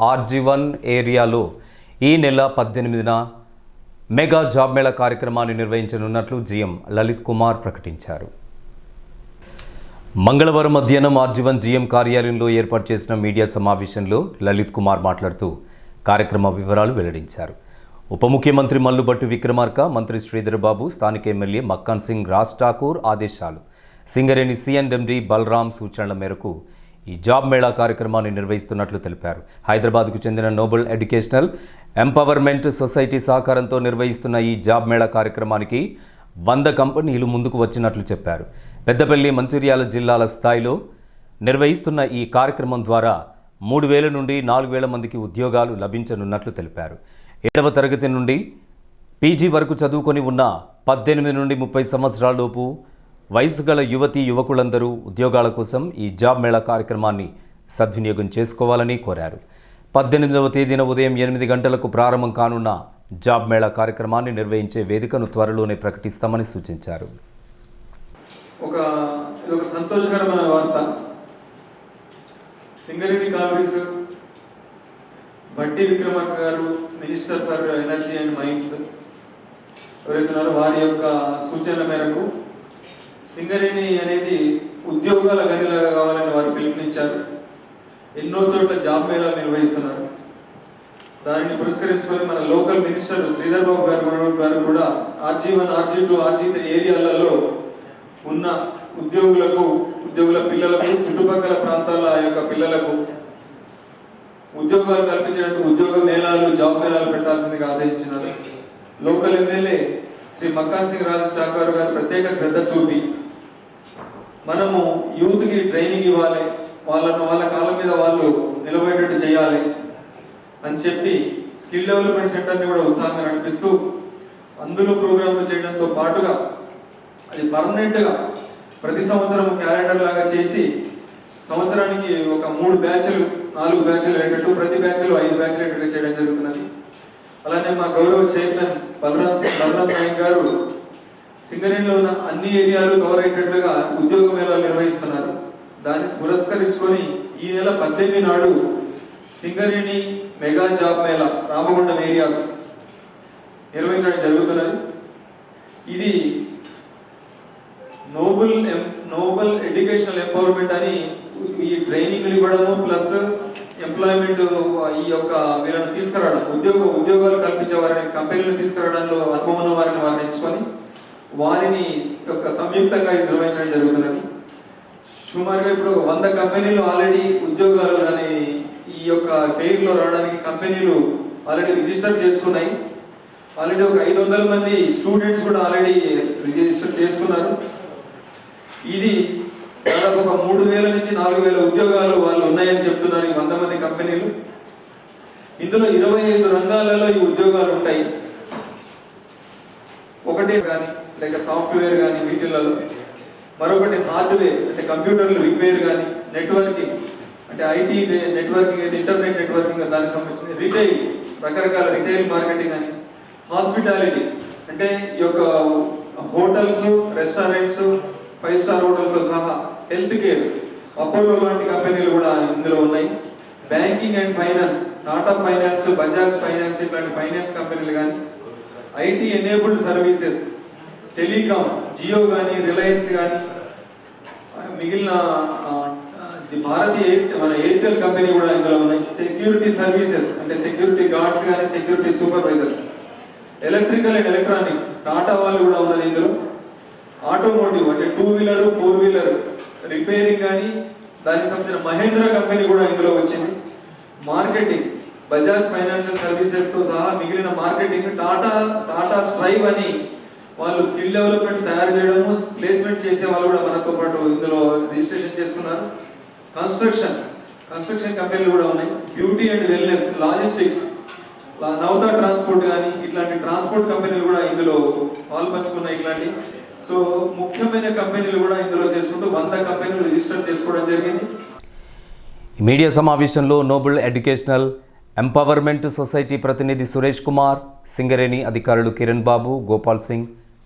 RG one ఏరియాలో ఈ నెల పద్దెనిమిదిన మెగా జాబ్ మేళా కార్యక్రమాన్ని నిర్వహించనున్నట్లు జీఎం లలిత్ కుమార్ ప్రకటించారు. మంగళవారం మధ్యాహ్నం ఆర్జీవన్ జీఎం కార్యాలయంలో ఏర్పాటు చేసిన మీడియా సమావేశంలో లలిత్ కుమార్ మాట్లాడుతూ కార్యక్రమ వివరాలు వెల్లడించారు. ఉప ముఖ్యమంత్రి మల్లుబట్టు విక్రమార్క మంత్రి శ్రీధర్బాబు స్థానిక ఎమ్మెల్యే మక్కాన్ సింగ్ రాజ్ ఠాకూర్ ఆదేశాలు. సింగరేణి సిఎన్ఎండి బలరాం సూచనల మేరకు ఈ జాబ్ మేళా కార్యక్రమాన్ని నిర్వహిస్తున్నట్లు తెలిపారు. హైదరాబాద్కు చెందిన నోబెల్ ఎడ్యుకేషనల్ ఎంపవర్మెంట్ సొసైటీ సహకారంతో నిర్వహిస్తున్న ఈ జాబ్ మేళా కార్యక్రమానికి వంద కంపెనీలు ముందుకు వచ్చినట్లు చెప్పారు. పెద్దపల్లి మంచిర్యాల జిల్లాల స్థాయిలో నిర్వహిస్తున్న ఈ కార్యక్రమం ద్వారా మూడు వేల నుండి నాలుగు వేల మందికి ఉద్యోగాలు లభించనున్నట్లు తెలిపారు. ఏడవ తరగతి నుండి పీజీ వరకు చదువుకొని ఉన్న పద్దెనిమిది నుండి ముప్పై సంవత్సరాలలోపు వయసు గల యువతి యువకులందరూ ఉద్యోగాల కోసం ఈ జాబ్ మేళా కార్యక్రమాన్ని సద్వినియోగం చేసుకోవాలని కోరారు. పద్దెనిమిదవ తేదీన ఉదయం ఎనిమిది గంటలకు ప్రారంభం కానున్న జాబ్ మేళా కార్యక్రమాన్ని నిర్వహించే వేదికను త్వరలోనే ప్రకటిస్తామని సూచించారు. ఒక ఒక సంతోషకరమైన వార్త. సింగరేణి కాంగ్రెస్ బట్టి విక్రమార్క గారు minister for energy and mines ఎవరైతున్నారో వారి యొక్క సూచనల మేరకు సింగరేణి అనేది ఉద్యోగాల గనిలాగా కావాలని వారు పిలుపునిచ్చారు. ఎన్నో చోట్ల జాబ్ మేళాలు నిర్వహిస్తున్నారు. దానిని పురస్కరించుకొని మన లోకల్ మినిస్టర్ శ్రీధర్ బాబు గారు గారు కూడా RG one RG two RG three ఏరియాలలో ఉన్న ఉద్యోగులకు ఉద్యోగుల పిల్లలకు చుట్టుపక్కల ప్రాంతాల యొక్క పిల్లలకు ఉద్యోగాలు కల్పించడానికి ఉద్యోగ మేళాలు జాబ్ మేళాలు పెట్టాల్సిందిగా ఆదేశించినారు. లోకల్ ఎమ్మెల్యే శ్రీ మక్కాన్ సింగ్ రాజ్ ఠాకూర్ గారు ప్రత్యేక శ్రద్ధ చూపి మనము యూత్కి ట్రైనింగ్ ఇవ్వాలి. వాళ్ళను వాళ్ళ కాళ్ళ మీద వాళ్ళు నిలబడేటట్టు చేయాలి అని చెప్పి స్కిల్ డెవలప్మెంట్ సెంటర్ని కూడా ఉత్సాహంగా నడిపిస్తూ అందులో ప్రోగ్రాంలు చేయడంతో పాటుగా అది పర్మనెంట్గా ప్రతి సంవత్సరం క్యాలెండర్ లాగా చేసి సంవత్సరానికి ఒక మూడు బ్యాచ్లు నాలుగు బ్యాచ్లు అయ్యేటట్టు ప్రతి బ్యాచ్లు ఐదు బ్యాచ్లు అయ్యేటట్టు చేయడం జరుగుతున్నది. అలానే మా గౌరవ చైర్మన్ బలరాం సింగ్ బలరాం నాయక్ గారు సింగరేణిలో ఉన్న అన్ని ఏరియాలు కవర్ అయ్యేటట్లుగా ఉద్యోగ మేళాలు నిర్వహిస్తున్నారు. దాన్ని పురస్కరించుకొని ఈ నెల పద్దెనిమిది నాడు Singareni mega job mela Ramagundam areas నిర్వహించడం జరుగుతున్నది. ఇది నోబుల్ నోబల్ ఎడ్యుకేషనల్ ఎంపవర్మెంట్ అని ఈ ట్రైనింగ్ ఇవ్వడము ప్లస్ ఎంప్లాయ్మెంట్ ఈ యొక్క వీళ్ళని తీసుకురావడం ఉద్యోగ ఉద్యోగాలు కల్పించే వారిని కంపెనీలు తీసుకురావడంలో అనుభవం ఉన్న వారిని వారిని ఎంచుకొని వారిని యొక్క సంయుక్తంగా నిర్వహించడం జరుగుతున్నది. సుమారుగా ఇప్పుడు వంద కంపెనీలు ఆల్రెడీ ఉద్యోగాలు దాని ఈ యొక్క ఫెయిర్లో రావడానికి కంపెనీలు ఆల్రెడీ రిజిస్టర్ చేసుకున్నాయి. ఆల్రెడీ ఒక ఐదు వందల మంది స్టూడెంట్స్ కూడా ఆల్రెడీ రిజిస్టర్ చేసుకున్నారు. ఇది దాదాపు ఒక మూడు వేల నుంచి నాలుగు వేల ఉద్యోగాలు వాళ్ళు ఉన్నాయని చెప్తున్నారు ఈ వంద మంది కంపెనీలు. ఇందులో ఇరవై ఐదు రంగాలలో ఈ ఉద్యోగాలు ఉంటాయి. ఒకటే కానీ లేక సాఫ్ట్వేర్ కానీ వీటిలలో. మరొకటి హార్డ్వేర్ అంటే కంప్యూటర్లు రిపేర్ కానీ నెట్వర్కింగ్ అంటే ఐటీ నెట్వర్కింగ్ అయితే ఇంటర్నెట్ నెట్వర్కింగ్ దానికి సంబంధించిన రిటైల్ రకరకాల రిటైల్ మార్కెటింగ్ అని హాస్పిటాలిటీ అంటే ఈ యొక్క హోటల్స్ రెస్టారెంట్స్ ఫైవ్ స్టార్ హోటల్తో సహా హెల్త్ కేర్ అపోలో లాంటి కంపెనీలు కూడా ఇందులో ఉన్నాయి. Banking and finance Tata finance Bajaj finance ఇట్లాంటి ఫైనాన్స్ కంపెనీలు కానీ IT enabled services telecom Jio కానీ రిలయన్స్ కానీ మిగిలిన భారతీయ మన ఎయిర్టెల్ కంపెనీ కూడా ఇందులో ఉన్నాయి. సెక్యూరిటీ సర్వీసెస్ అంటే సెక్యూరిటీ గార్డ్స్ కానీ security supervisors. Electrical and electronics Tata వాళ్ళు కూడా ఉన్నది ఇందులో. ఆటోమోటివ్ అంటే two wheeler four wheeler repairing కానీ దానికి సంబంధించిన మహేంద్ర కంపెనీ కూడా ఇందులో వచ్చింది. మార్కెటింగ్ బజాజ్ ఫైనాన్షియల్ సర్వీసెస్తో సహా మిగిలిన మార్కెటింగ్ టాటా టాటా స్ట్రైవ్ అని వాళ్ళు స్కిల్ డెవలప్మెంట్ తయారు చేయడము ప్లేస్మెంట్ చేసే వాళ్ళు కూడా మనతో పాటు ఇందులో రిజిస్ట్రేషన్ చేసుకున్నారు. కన్స్ట్రక్షన్ కన్స్ట్రక్షన్ కంపెనీలు కూడా ఉన్నాయి. బ్యూటీ అండ్ వెల్నెస్ లాజిస్టిక్స్ నౌతా ట్రాన్స్పోర్ట్ కానీ ఇట్లాంటి ట్రాన్స్పోర్ట్ కంపెనీలు కూడా ఇందులో పాల్పంచుకున్నాయి ఇట్లాంటి. సో ముఖ్యమైన కంపెనీలు కూడా ఇందులో చేసుకుంటూ వంద కంపెనీలు రిజిస్టర్ చేసుకోవడం జరిగింది. మీడియా సమావేశంలో నోబుల్ ఎడ్యుకేషనల్ ఎంపవర్మెంట్ సొసైటీ ప్రతినిధి సురేష్ కుమార్ సింగరేణి అధికారులు కిరణ్ బాబు గోపాల్ సింగ్